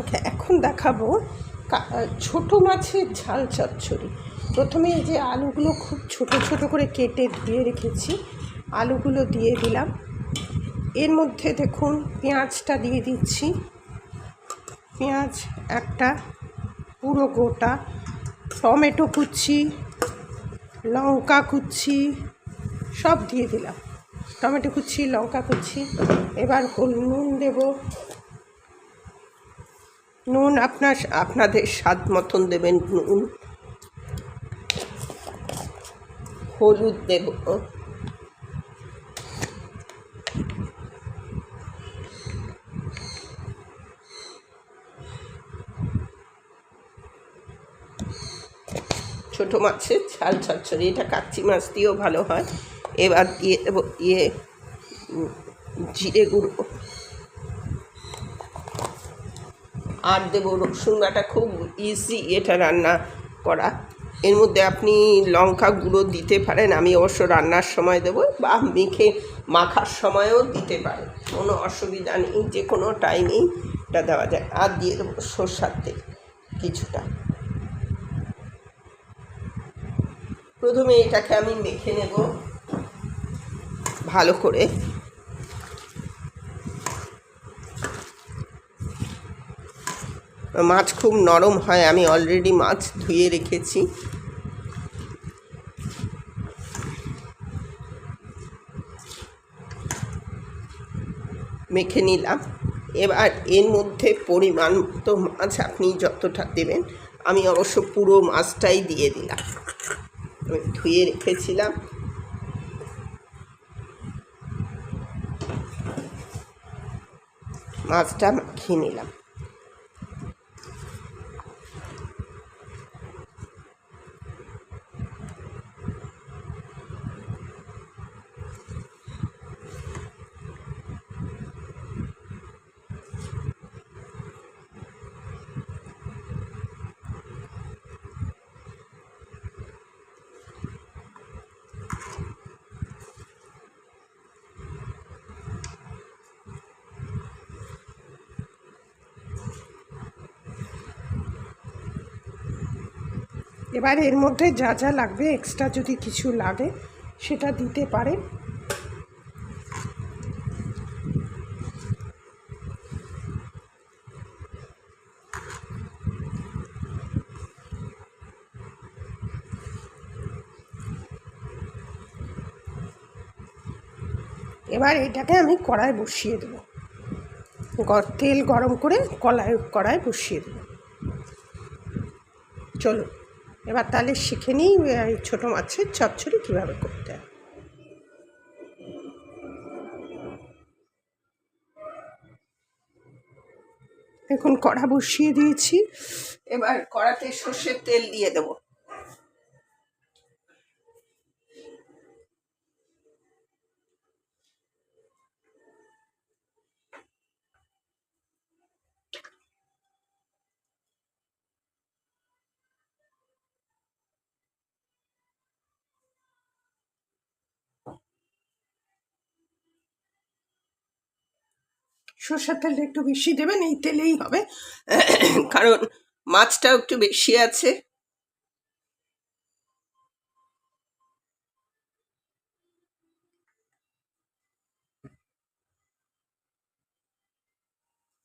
ওকে, এখন দেখাবো ছোট মাছের ঝাল চচ্চড়ি। প্রথমে এই যে আলুগুলো খুব ছোট ছোট করে কেটে ধুয়ে রেখেছি, আলুগুলো দিয়ে দিলাম। এর মধ্যে দেখুন পেঁয়াজটা দিয়ে দিচ্ছি। পেঁয়াজ, একটা, পুরো গোটা, টমেটো কুচি, লঙ্কা কুচি, সব দিয়ে দিলাম। টমেটো কুচি, লঙ্কা কুচি, এবার নুন দেব। নুন, আপনার আপনাদের স্বাদ মতন দেবেন নুন। হলুদ দেব। ছোট মাছের ঝাল চচ্চড়ি এটা কাচ্চি মাছ দিয়েও ভালো হয়। এবার দিয়ে দেবো ইয়ে জিরে গুঁড়ো। আর দেবো রসুন বাটা খুব ইজি এটা রান্না করা। এর মধ্যে আপনি লঙ্কা গুঁড়ো দিতে পারেন, আমি অবশ্য রান্নার সময় দেবো বা মেখে মাখার সময়ও দিতে পারেন। কোনো অসুবিধা নেই, যে কোনো টাইমেই এটা দেওয়া যায়। আর দিয়ে দেবো সর্ষার তেল কিছুটা। প্রথমে এটাকে আমি মেখে নেব ভালো করে। মাছ খুব নরম হয়, আমি অলরেডি মাছ ধুয়ে রেখেছি। মেখে নিলাম। এবার এর মধ্যে পরিমাণ মতো মাছ আপনি যতটা দেবেন, আমি অবশ্য পুরো মাছটাই দিয়ে দিলাম। আমি ধুয়ে রেখেছিলাম। মাছটা মাখিয়ে নিলাম। এবার এর মধ্যে যা যা লাগবে এক্সট্রা যদি কিছু লাগে, সেটা দিতে পারেন এবার এটাকে আমি কড়াই বসিয়ে দেবো। তেল গরম করে কড়াই কড়াই বসিয়ে দেবো। চলো। এবার তাহলে শিখে নিই ছোটো মাছের চচ্চড়ি কীভাবে করতে হয়। এখন কড়া বসিয়ে দিয়েছি। এবার কড়াতে সর্ষের তেল দিয়ে দেবো। সর্ষের তেলটা একটু বেশি দেবেন, এই তেলেই হবে। কারণ মাছটাও একটু বেশি আছে।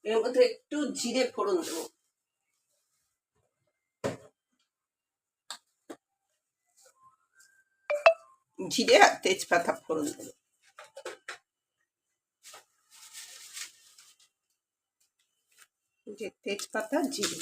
এর মধ্যে একটু জিরে ফোড়ন দেবো। জিরে আর তেজপাতা ফোড়ন দেবো। তেজপাতা জিরে।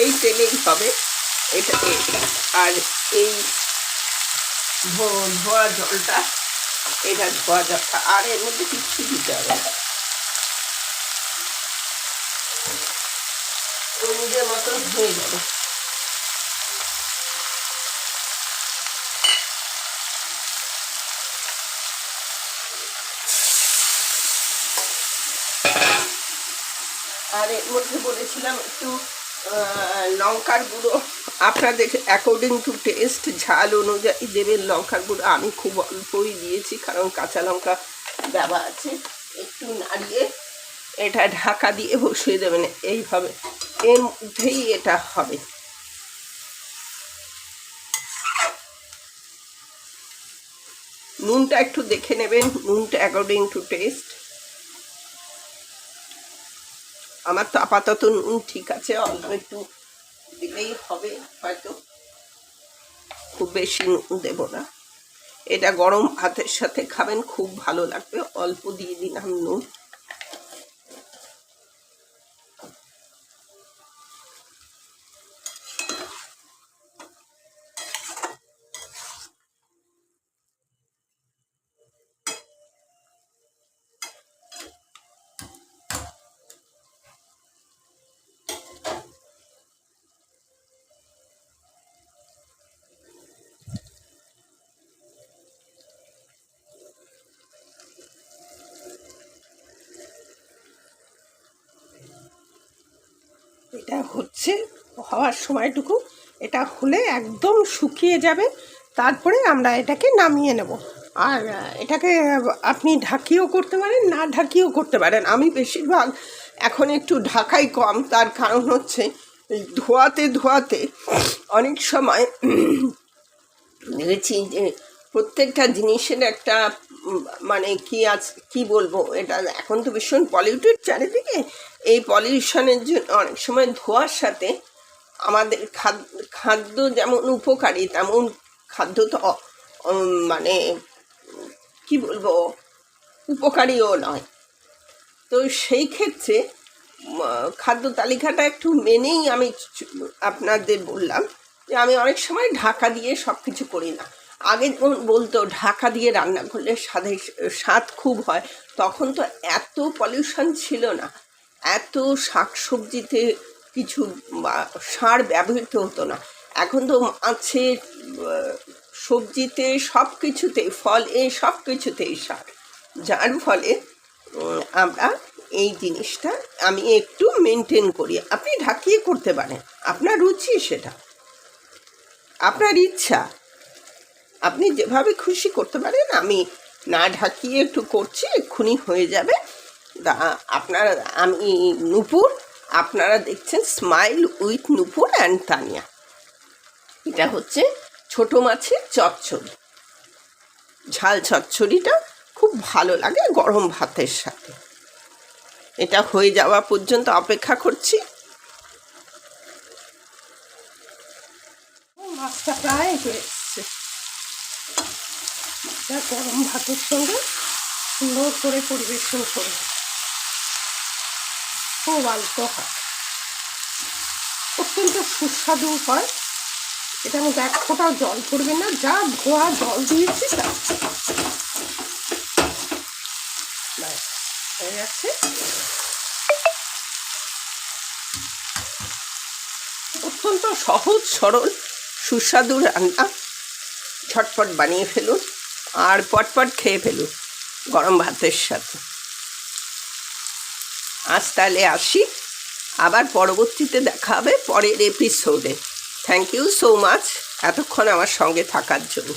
এই তেলেই হবে। এটা আর এই ধোয়া জলটা, এটা ধোয়া জলটা, আর এর মধ্যে কিচ্ছু দিতে হবে নিজের মতন হয়ে যাবে আর এর মধ্যে বলেছিলাম একটু লঙ্কার গুঁড়ো। আপনাদের অ্যাকর্ডিং টু টেস্ট ঝাল অনুযায়ী দেবেন লঙ্কার গুঁড়ো। আমি খুব অল্পই দিয়েছি, কারণ কাঁচা লঙ্কা দেওয়া আছে। একটু নাড়িয়ে এটা ঢাকা দিয়ে বসিয়ে দেবেন। এইভাবে। এর মধ্যেই এটা হবে। নুনটা একটু দেখে নেবেন। নুনটা অ্যাকর্ডিং টু টেস্ট আমার তো আপাতত নুন ঠিক আছে, অল্প একটু দিলেই হবে, হয়তো। খুব বেশি নুন দেব না। এটা গরম ভাতের সাথে খাবেন, খুব ভালো লাগবে। অল্প দিয়ে দিলাম নুন। এটা হচ্ছে হওয়ার সময়টুকু। এটা হলে একদম শুকিয়ে যাবে। তারপরে আমরা এটাকে নামিয়ে নেব। আর এটাকে আপনি ঢাকিও করতে পারেন, না ঢাকিও করতে পারেন। আমি বেশিরভাগ এখন একটু ঢাকাই কম। তার কারণ হচ্ছে ধোয়াতে ধোয়াতে অনেক সময় দেখেছি যে প্রত্যেকটা জিনিসের একটা মানে কি আজ, কি বলব? এটা এখন তো ভীষণ পলিউটেড চারিদিকে। এই পলিউশনের জন্য অনেক সময় ধোয়ার সাথে আমাদের খাদ্য যেমন উপকারী, তেমন খাদ্য তো মানে কি বলব? উপকারীও নয়। তো সেই ক্ষেত্রে খাদ্য তালিকাটা একটু মেনেই আমি আপনাদের বললাম যে আমি অনেক সময় ঢাকা দিয়ে সব কিছু করি না। আগে যেমন বলতো, ঢাকা দিয়ে রান্না করলে স্বাদে স্বাদ খুব হয়, তখন তো এত পলিউশন ছিল না। এত শাকসবজিতে কিছু সার ব্যবহৃত হতো না। এখন তো মাছে সবজিতে সব কিছুতেই ফলে সব কিছুতেই সার। যার ফলে আমরা এই জিনিসটা আমি একটু মেনটেন করি। আপনি ঢাকিয়ে করতে পারেন, আপনার রুচি সেটা। আপনার ইচ্ছা। আপনি যেভাবে খুশি করতে পারেন, আমি না ঢাকিয়ে একটু করছি, এক্ষুনি হয়ে যাবে। আপনারা, আমি নুপুর, আপনারা দেখছেন smile with Nupur and Tania. এটা হচ্ছে ছোট মাছের চচ্চড়ি। ঝাল চচ্চড়িটা খুব ভালো লাগে গরম ভাতের সাথে। এটা হয়ে যাওয়া পর্যন্ত অপেক্ষা করছি। মাছটা প্রায় হয়ে এটা গরম ভাতের সঙ্গে সুন্দর করে পরিবেশন করবে। খুব অল্প হয় অত্যন্ত সুস্বাদু হয় এটার মধ্যে এক ফোঁটাও জল পড়বে না, যা ধোয়া জল দিয়েছি তা হয়ে যাচ্ছে অত্যন্ত সহজ, সরল, সুস্বাদু রান্না। ঝটপট বানিয়ে ফেলুন। আর পটপট খেয়ে ফেলুন গরম ভাতের সাথে। আজ তাহলে আসি। আবার পরবর্তীতে দেখা হবে পরের এপিসোডে থ্যাংক ইউ সো মাচ এতক্ষণ আমার সঙ্গে থাকার জন্য।